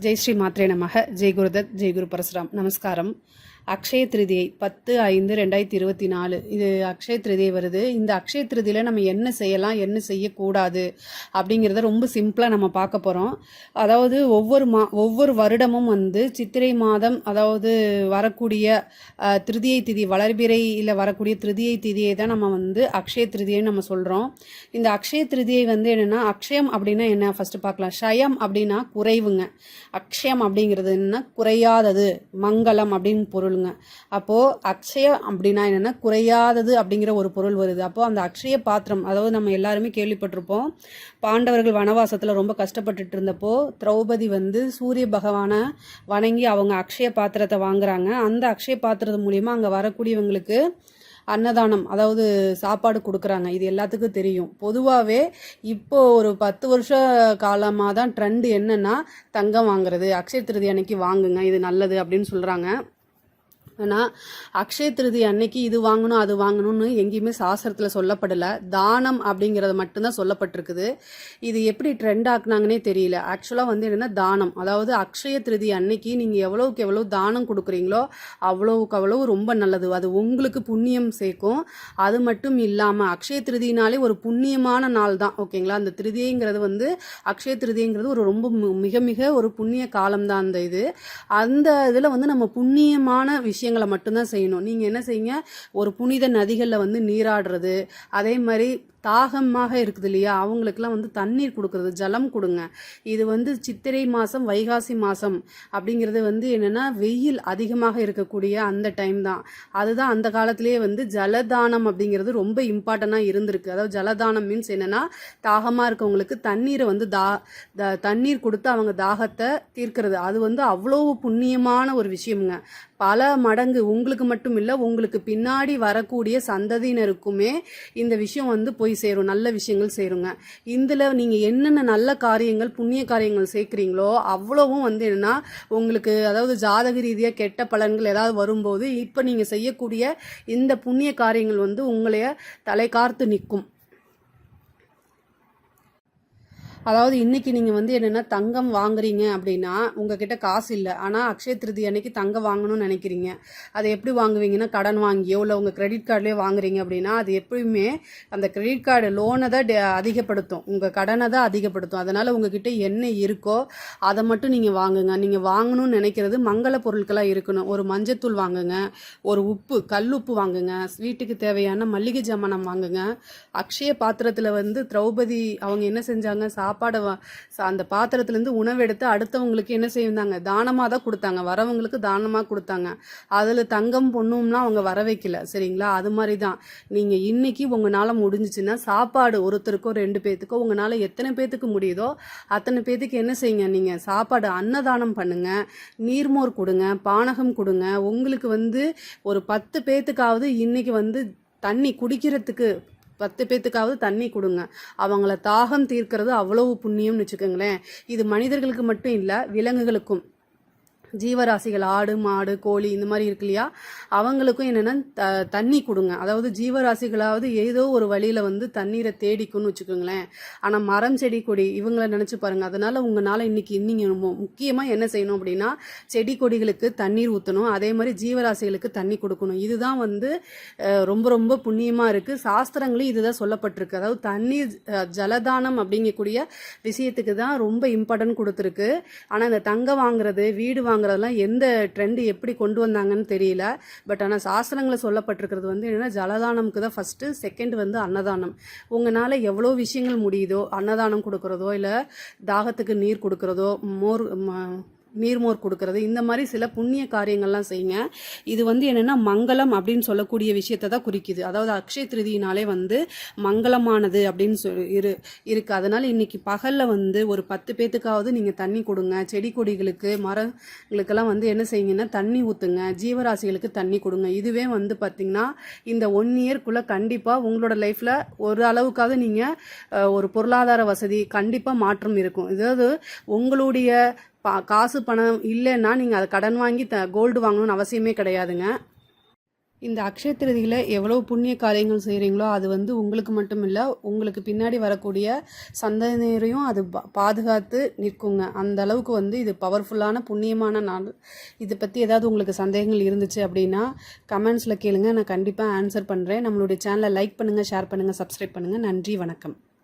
ஜெய் ஸ்ரீ மாத்ரே நமக. ஜெய் குருதத் ஜெய் குரு பரசுராம். நமஸ்காரம். அக்ஷய திருதியை பத்து ஐந்து ரெண்டாயிரத்தி இருபத்தி நாலு. இது அக்ஷய திருதியை வருது. இந்த அக்ஷய திருதியில் நம்ம என்ன செய்யலாம் என்ன செய்யக்கூடாது அப்படிங்கிறத ரொம்ப சிம்பிளாக நம்ம பார்க்க போகிறோம் அதாவது ஒவ்வொரு மா ஒவ்வொரு வருடமும் வந்து சித்திரை மாதம் அதாவது வரக்கூடிய திருதியை திதி வளர்பிறையில் வரக்கூடிய திருதியை திதியை தான் நம்ம வந்து அக்ஷய திருதியைன்னு நம்ம சொல்கிறோம் இந்த அக்ஷய திருதியை வந்து என்னென்னா அக்ஷயம் அப்படின்னா என்ன? ஃபஸ்ட்டு பார்க்கலாம். ஷயம் அப்படின்னா குறைவுங்க. அக்ஷயம் அப்படிங்கிறது என்ன குறையாதது மங்களம் அப்படின்னு பொருள் பொருளுங்க அப்போது அக்ஷயம் அப்படின்னா என்னென்னா குறையாதது அப்படிங்கிற ஒரு பொருள் வருது. அப்போது அந்த அக்ஷய பாத்திரம் அதாவது நம்ம எல்லாருமே கேள்விப்பட்டிருப்போம் பாண்டவர்கள் வனவாசத்தில் ரொம்ப கஷ்டப்பட்டுட்டு இருந்தப்போ திரௌபதி வந்து சூரிய பகவானை வணங்கி அவங்க அக்ஷய பாத்திரத்தை வாங்குறாங்க. அந்த அக்ஷய பாத்திரத்து மூலியமாக அங்கே வரக்கூடியவங்களுக்கு அன்னதானம் அதாவது சாப்பாடு கொடுக்குறாங்க. இது எல்லாத்துக்கும் தெரியும். பொதுவாகவே இப்போ ஒரு பத்து வருஷ காலமாக தான் ட்ரெண்டு என்னென்னா தங்கம் வாங்குறது அக்ஷய திருதி அன்னைக்கு வாங்குங்க இது நல்லது அப்படின்னு சொல்கிறாங்க ஆனால் அக்ஷய திருதி அன்னைக்கு இது வாங்கணும் அது வாங்கணும்னு எங்கேயுமே சாஸ்திரத்தில் சொல்லப்படலை. தானம் அப்படிங்கிறது மட்டும்தான் சொல்லப்பட்டிருக்குது. இது எப்படி ட்ரெண்ட் ஆக்குனாங்கன்னே தெரியல. ஆக்சுவலாக வந்து என்னென்னா தானம். அதாவது அக்ஷய திருதி அன்னைக்கு நீங்கள் எவ்வளவுக்கு எவ்வளோ தானம் கொடுக்குறீங்களோ அவ்வளவுக்கு அவ்வளவு ரொம்ப நல்லது. அது உங்களுக்கு புண்ணியம் சேர்க்கும். அது மட்டும் இல்லாமல் அக்ஷய திருதினாலே ஒரு புண்ணியமான நாள் தான். ஓகேங்களா? அந்த திருதிங்கிறது வந்து அக்ஷய திருதிங்கிறது ஒரு ரொம்ப மிக மிக ஒரு புண்ணிய காலம் தான் அந்த இது. அந்த இதில் வந்து நம்ம புண்ணியமான விஷயம் விஷயங்களை மட்டும்தான் செய்யணும். நீங்கள் என்ன செய்யுங்க? ஒரு புனித நதிகளில் வந்து நீராடுறது அதே மாதிரி தாகமாக இருக்குது இல்லையா அவங்களுக்குலாம் வந்து தண்ணீர் கொடுக்குறது ஜலம் கொடுங்க. இது வந்து சித்திரை மாதம் வைகாசி மாதம் அப்படிங்கிறது வந்து என்னென்னா வெயில் அதிகமாக இருக்கக்கூடிய அந்த டைம் தான். அதுதான் அந்த காலத்திலேயே வந்து ஜலதானம் அப்படிங்கிறது ரொம்ப இம்பார்ட்டண்ட்டாக இருந்திருக்கு. அதாவது ஜலதானம் மீன்ஸ் என்னென்னா தாகமாக இருக்கவங்களுக்கு தண்ணீரை வந்து தா த- தண்ணீர் கொடுத்து அவங்க தாகத்தை தீர்க்கிறது. அது வந்து அவ்வளோ புண்ணியமான ஒரு விஷயம்ங்க. பல மடங்கு உங்களுக்கு மட்டும் இல்லை உங்களுக்கு பின்னாடி வரக்கூடிய சந்ததியினருக்குமே இந்த விஷயம் வந்து போய் சேரும் நல்ல விஷயங்கள் சேருங்க இதில் நீங்கள் என்னென்ன நல்ல காரியங்கள் புண்ணிய காரியங்கள் சேர்க்குறீங்களோ அவ்வளவும் வந்து என்னன்னா உங்களுக்கு அதாவது ஜாதக ரீதியாக கெட்ட பலன்கள் ஏதாவது வரும்போது இப்போ நீங்கள் செய்யக்கூடிய இந்த புண்ணிய காரியங்கள் வந்து உங்களைய தலைகார்த்து நிற்கும் அதாவது இன்னைக்கு நீங்கள் வந்து என்னென்னா தங்கம் வாங்குறீங்க அப்படின்னா உங்ககிட்ட காசு இல்லை. ஆனால் அக்ஷய திருதி அன்னைக்கு தங்கம் வாங்கணும்னு நினைக்கிறீங்க. அதை எப்படி வாங்குவீங்கன்னா கடன் வாங்கியோ இல்லை உங்கள் கிரெடிட் கார்டுலேயே வாங்குறீங்க அப்படின்னா அது எப்பயுமே அந்த கிரெடிட் கார்டு லோனை தான் அதிகப்படுத்தும். உங்கள் கடனை தான் அதிகப்படுத்தும். அதனால் உங்ககிட்ட என்ன இருக்கோ அதை மட்டும் நீங்கள் வாங்குங்க. நீங்கள் வாங்கணும்னு நினைக்கிறது மங்கள பொருட்களாக இருக்கணும். ஒரு மஞ்சத்தூள் வாங்குங்க. ஒரு உப்பு கல் உப்பு வாங்குங்க. வீட்டுக்கு தேவையான மல்லிகை ஜாமானம் வாங்குங்க. அக்ஷய பாத்திரத்தில் வந்து திரௌபதி அவங்க என்ன செஞ்சாங்க? சாப்பாடை சா- அந்த பாத்திரத்துலேருந்து உணவு எடுத்து அடுத்தவங்களுக்கு என்ன செய்தாங்க? தானமாக தான் கொடுத்தாங்க. வரவங்களுக்கு தானமாக கொடுத்தாங்க. அதில் தங்கம் பொண்ணும்லாம் அவங்க வர வைக்கல. சரிங்களா? அது மாதிரி தான் நீங்கள் இன்றைக்கி உங்களால் முடிஞ்சிச்சுன்னா சாப்பாடு ஒருத்தருக்கோ ரெண்டு பேர்த்துக்கோ உங்களால் எத்தனை பேர்த்துக்கு முடியுதோ அத்தனை பேர்த்துக்கு என்ன செய்யுங்க? நீங்கள் சாப்பாடு அன்னதானம் பண்ணுங்கள் நீர்மோர் கொடுங்க. பானகம் கொடுங்க. உங்களுக்கு வந்து ஒரு பத்து பேர்த்துக்காவது இன்றைக்கி வந்து தண்ணி குடிக்கிறதுக்கு பத்து பேத்துக்காவது தண்ணி கொடுங்க. அவங்கள தாகம் தீர்க்கிறது அவ்வளவு புண்ணியம்னு வச்சுக்கோங்களேன். இது மனிதர்களுக்கு மட்டும் இல்லை விலங்குகளுக்கும். ஜீவராசிகள் ஆடு மாடு கோழி இந்த மாதிரி இருக்கு இல்லையா? அவங்களுக்கும் என்னென்னா த தண்ணி கொடுங்க. அதாவது ஜீவராசிகளாவது ஏதோ ஒரு வழியில் வந்து தண்ணீரை தேடிக்கும்னு வச்சுக்கோங்களேன். ஆனால் மரம் செடி கொடி இவங்கள நினச்சி பாருங்க. அதனால் உங்களால் இன்னைக்கு நீங்கள் முக்கியமாக என்ன செய்யணும் அப்படின்னா செடி கொடிகளுக்கு தண்ணீர் ஊற்றணும் அதே மாதிரி ஜீவராசிகளுக்கு தண்ணி கொடுக்கணும். இதுதான் வந்து ரொம்ப ரொம்ப புண்ணியமாக இருக்குது சாஸ்திரங்களையும் இதுதான் சொல்லப்பட்டிருக்கு. அதாவது தண்ணீர் ஜலதானம் அப்படிங்கக்கூடிய விஷயத்துக்கு தான் ரொம்ப இம்பார்ட்டன்ட் கொடுத்துருக்கு. ஆனால் இந்த தங்கம் வாங்குறது வீடு வாங்குறதெல்லாம் எந்த ட்ரெண்டு எப்படி கொண்டு வந்தாங்கன்னு தெரியல. பட் ஆனால் சாஸ்திரங்களில் சொல்லப்பட்டிருக்கிறது வந்து என்னென்னா ஜலதானம்க்கு தான் ஃபஸ்ட்டு செகண்ட் வந்து அன்னதானம். உங்களால் எவ்வளோ விஷயங்கள் முடியுதோ அன்னதானம் கொடுக்குறதோ இல்லை தாகத்துக்கு நீர் கொடுக்குறதோ மோர் நீர்மோர் கொடுக்கறது. இந்த மாதிரி சில புண்ணிய காரியங்கள்லாம் செய்யுங்க. இது வந்து என்னென்னா மங்களம் அப்படின்னு சொல்லக்கூடிய விஷயத்தை தான் குறிக்குது. அதாவது அக்ஷய திருதியினாலே வந்து மங்களமானது அப்படின்னு சொல்லி இரு இருக்குது அதனால் இன்றைக்கி பகலில் வந்து ஒரு பத்து பேத்துக்காவது நீங்கள் தண்ணி கொடுங்க. செடி கொடிகளுக்கு மரங்களுக்கெல்லாம் வந்து என்ன செய்யுங்கன்னா தண்ணி ஊற்றுங்க ஜீவராசிகளுக்கு தண்ணி கொடுங்க. இதுவே வந்து பார்த்திங்கன்னா இந்த ஒன் இயர்க்குள்ளே கண்டிப்பாக உங்களோட லைஃப்பில் ஒரு அளவுக்காவது நீங்கள் ஒரு பொருளாதார வசதி கண்டிப்பாக மாற்றம் இருக்கும். இதாவது உங்களுடைய பா காசு பணம் இல்லைன்னா நீங்கள் அதை கடன் வாங்கி த கோல்டு வாங்கணும்னு அவசியமே கிடையாதுங்க. இந்த அக்ஷய திருதியில் எவ்வளோ புண்ணிய காரியங்கள் செய்கிறீங்களோ அது வந்து உங்களுக்கு மட்டும் இல்லை உங்களுக்கு பின்னாடி வரக்கூடிய சந்ததியினரையும் அது பா- பாதுகாத்து நிற்குங்க. அந்த அளவுக்கு வந்து இது பவர்ஃபுல்லான புண்ணியமான நாள். இதை பற்றி ஏதாவது உங்களுக்கு சந்தேகங்கள் இருந்துச்சு அப்படின்னா கமெண்ட்ஸில் கேளுங்க. நான் கண்டிப்பாக ஆன்சர் பண்ணுறேன் நம்மளுடைய சேனலை லைக் பண்ணுங்கள் ஷேர் பண்ணுங்கள் சப்ஸ்கிரைப் பண்ணுங்கள் நன்றி வணக்கம்.